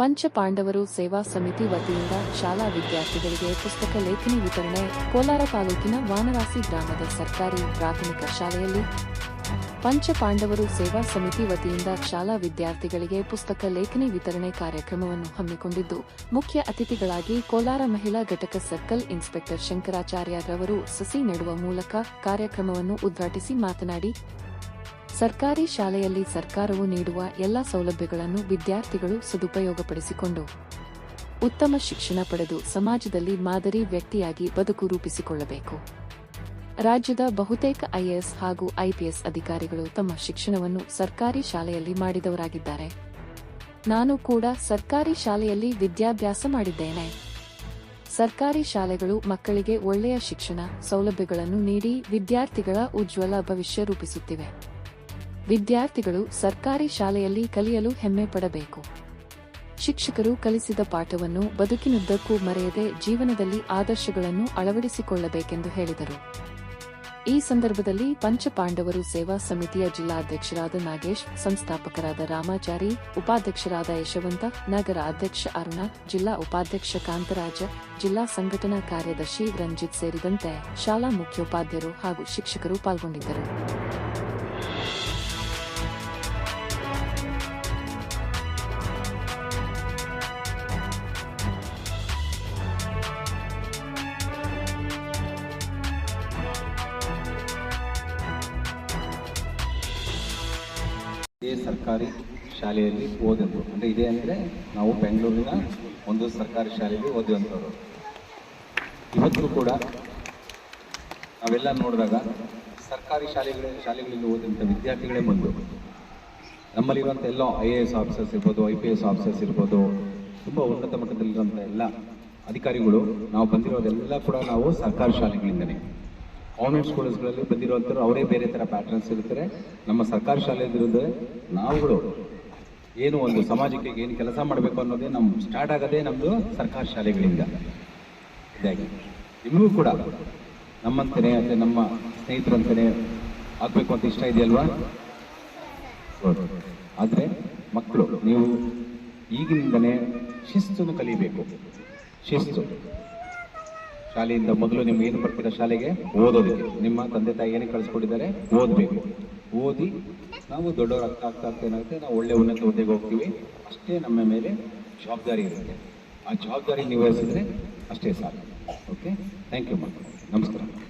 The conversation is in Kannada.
ಪಂಚ ಪಾಂಡವರು ಸೇವಾ ಸಮಿತಿ ವತಿಯಿಂದ ಶಾಲಾ ವಿದ್ಯಾರ್ಥಿಗಳಿಗೆ ಪುಸ್ತಕ ಲೇಖನಿ ವಿತರಣೆ ಕೋಲಾರ ತಾಲೂಕಿನ ವಾನರಾಸಿ ಗ್ರಾಮದ ಸರ್ಕಾರಿ ಪ್ರಾಥಮಿಕ ಶಾಲೆಯಲ್ಲಿ. ಪಂಚಪಾಂಡವರು ಸೇವಾ ಸಮಿತಿ ವತಿಯಿಂದ ಶಾಲಾ ವಿದ್ಯಾರ್ಥಿಗಳಿಗೆ ಪುಸ್ತಕ ಲೇಖನಿ ವಿತರಣೆ ಕಾರ್ಯಕ್ರಮವನ್ನು ಹಮ್ಮಿಕೊಂಡಿದ್ದು, ಮುಖ್ಯ ಅತಿಥಿಗಳಾಗಿ ಕೋಲಾರ ಮಹಿಳಾ ಘಟಕ ಸರ್ಕಲ್ ಇನ್ಸ್ಪೆಕ್ಟರ್ ಶಂಕರಾಚಾರ್ಯರವರು ಸಸಿ ನೆಡುವ ಮೂಲಕ ಕಾರ್ಯಕ್ರಮವನ್ನು ಉದ್ಘಾಟಿಸಿ ಮಾತನಾಡಿ ಸರ್ಕಾರಿ ಶಾಲೆಯಲ್ಲಿ ಸರ್ಕಾರವು ನೀಡುವ ಎಲ್ಲ ಸೌಲಭ್ಯಗಳನ್ನು ವಿದ್ಯಾರ್ಥಿಗಳು ಸದುಪಯೋಗಪಡಿಸಿಕೊಂಡು ಉತ್ತಮ ಶಿಕ್ಷಣ ಪಡೆದು ಸಮಾಜದಲ್ಲಿ ಮಾದರಿ ವ್ಯಕ್ತಿಯಾಗಿ ಬದುಕು ರೂಪಿಸಿಕೊಳ್ಳಬೇಕು. ರಾಜ್ಯದ ಬಹುತೇಕ ಐಎಎಸ್ ಹಾಗೂ ಐಪಿಎಸ್ ಅಧಿಕಾರಿಗಳು ತಮ್ಮ ಶಿಕ್ಷಣವನ್ನು ಸರ್ಕಾರಿ ಶಾಲೆಯಲ್ಲಿ ಮಾಡಿದವರಾಗಿದ್ದಾರೆ. ನಾನು ಕೂಡ ಸರ್ಕಾರಿ ಶಾಲೆಯಲ್ಲಿ ವಿದ್ಯಾಭ್ಯಾಸ ಮಾಡಿದ್ದೇನೆ. ಸರ್ಕಾರಿ ಶಾಲೆಗಳು ಮಕ್ಕಳಿಗೆ ಒಳ್ಳೆಯ ಶಿಕ್ಷಣ ಸೌಲಭ್ಯಗಳನ್ನು ನೀಡಿ ವಿದ್ಯಾರ್ಥಿಗಳ ಉಜ್ವಲ ಭವಿಷ್ಯ ರೂಪಿಸುತ್ತಿವೆ. ವಿದ್ಯಾರ್ಥಿಗಳು ಸರ್ಕಾರಿ ಶಾಲೆಯಲ್ಲಿ ಕಲಿಯಲು ಹೆಮ್ಮೆ ಪಡಬೇಕು. ಶಿಕ್ಷಕರು ಕಲಿಸಿದ ಪಾಠವನ್ನು ಬದುಕಿನುದ್ದಕ್ಕೂ ಮರೆಯದೆ ಜೀವನದಲ್ಲಿ ಆದರ್ಶಗಳನ್ನು ಅಳವಡಿಸಿಕೊಳ್ಳಬೇಕೆಂದು ಹೇಳಿದರು. ಈ ಸಂದರ್ಭದಲ್ಲಿ ಪಂಚಪಾಂಡವರು ಸೇವಾ ಸಮಿತಿಯ ಜಿಲ್ಲಾಧ್ಯಕ್ಷರಾದ ನಾಗೇಶ್, ಸಂಸ್ಥಾಪಕರಾದ ರಾಮಾಚಾರಿ, ಉಪಾಧ್ಯಕ್ಷರಾದ ಯಶವಂತ, ನಗರ ಅಧ್ಯಕ್ಷ ಅರುಣ, ಜಿಲ್ಲಾ ಉಪಾಧ್ಯಕ್ಷ ಕಾಂತರಾಜ, ಜಿಲ್ಲಾ ಸಂಘಟನಾ ಕಾರ್ಯದರ್ಶಿ ರಂಜಿತ್ ಸೇರಿದಂತೆ ಶಾಲಾ ಮುಖ್ಯೋಪಾಧ್ಯಾಯರು ಹಾಗೂ ಶಿಕ್ಷಕರು ಪಾಲ್ಗೊಂಡಿದ್ದರು. ಸರ್ಕಾರಿ ಶಾಲೆಯಲ್ಲಿ ಓದಿದ್ರು ಅಂದರೆ ಇದೆ ಅಂದರೆ ನಾವು ಬೆಂಗಳೂರಿನ ಒಂದು ಸರ್ಕಾರಿ ಶಾಲೆಯಲ್ಲಿ ಓದಿದಂಥವ್ರು ಇವತ್ತು ಕೂಡ ನಾವೆಲ್ಲ ನೋಡಿದಾಗ ಸರ್ಕಾರಿ ಶಾಲೆಗಳ ಶಾಲೆಗಳಲ್ಲಿ ಓದಿದಂಥ ವಿದ್ಯಾರ್ಥಿಗಳೇ ಬಂದು ನಮ್ಮಲ್ಲಿರುವಂಥ ಎಲ್ಲ ಐ ಎ ಎಸ್ ಆಫೀಸರ್ಸ್ ಇರ್ಬೋದು ಐ ಪಿ ಎಸ್ ಆಫೀಸರ್ಸ್ ಇರ್ಬೋದು, ತುಂಬ ಉನ್ನತ ಮಟ್ಟದಲ್ಲಿರುವಂಥ ಎಲ್ಲ ಅಧಿಕಾರಿಗಳು ನಾವು ಬಂದಿರೋದೆಲ್ಲ ಕೂಡ ನಾವು ಸರ್ಕಾರಿ ಶಾಲೆಗಳಿಂದನೇ. ಕಾನ್ವೆಂಟ್ ಸ್ಕೂಲ್ಸ್ಗಳಲ್ಲಿ ಬಂದಿರುವಂಥವ್ರು ಅವರೇ ಬೇರೆ ಥರ ಪ್ಯಾಟರ್ನ್ಸ್ ಇರ್ತಾರೆ ನಮ್ಮ ಸರ್ಕಾರಿ ಶಾಲೆಯಲ್ಲಿರೋದೇ ನಾವುಗಳು ಏನು ಒಂದು ಸಮಾಜಕ್ಕೆ ಏನು ಕೆಲಸ ಮಾಡಬೇಕು ಅನ್ನೋದೇ ನಮ್ಮ ಸ್ಟಾರ್ಟ್ ಆಗೋದೇ ನಮ್ಮದು ಸರ್ಕಾರಿ ಶಾಲೆಗಳಿಂದ. ಇದಾಗಿ. ನಿಮಗೂ ಕೂಡ ನಮ್ಮಂತೆಯೇ ಅಂದರೆ ನಮ್ಮ ಸ್ನೇಹಿತರಂತೆಯೇ ಆಗಬೇಕು ಅಂತ ಇಷ್ಟ ಇದೆಯಲ್ವಾ? ಆದರೆ ಮಕ್ಕಳು, ನೀವು ಈಗಿನಿಂದನೇ ಶಿಸ್ತನ್ನು ಕಲಿಬೇಕು. ಶಿಸ್ತು. ಶಾಲೆಯಿಂದ ಮೊದಲು ನಿಮ್ಗೆ ಏನು ಬರ್ತೀರಾ ಶಾಲೆಗೆ? ಓದೋದಕ್ಕೆ. ನಿಮ್ಮ ತಂದೆ ತಾಯಿ ಏನಕ್ಕೆ ಕಳಿಸ್ಕೊಟ್ಟಿದ್ದಾರೆ? ಓದಬೇಕು. ಓದಿ ನಾವು ದೊಡ್ಡವ್ರ ಅರ್ಥ ಆಗ್ತಾ ಆಗ್ತಾ ಏನಾಗುತ್ತೆ ನಾವು ಒಳ್ಳೆ ಉನ್ನತ ಹುದ್ದೆಗೆ ಹೋಗ್ತೀವಿ. ಅಷ್ಟೇ ನಮ್ಮ ಮೇಲೆ ಜವಾಬ್ದಾರಿ ಇರುತ್ತೆ. ಆ ಜವಾಬ್ದಾರಿ ನಿರ್ವಹಿಸಿದ್ರೆ ಅಷ್ಟೇ ಸಾಕು. ಓಕೆ ಥ್ಯಾಂಕ್ ಯು ಮಕ್ಕಳು. ನಮಸ್ಕಾರ.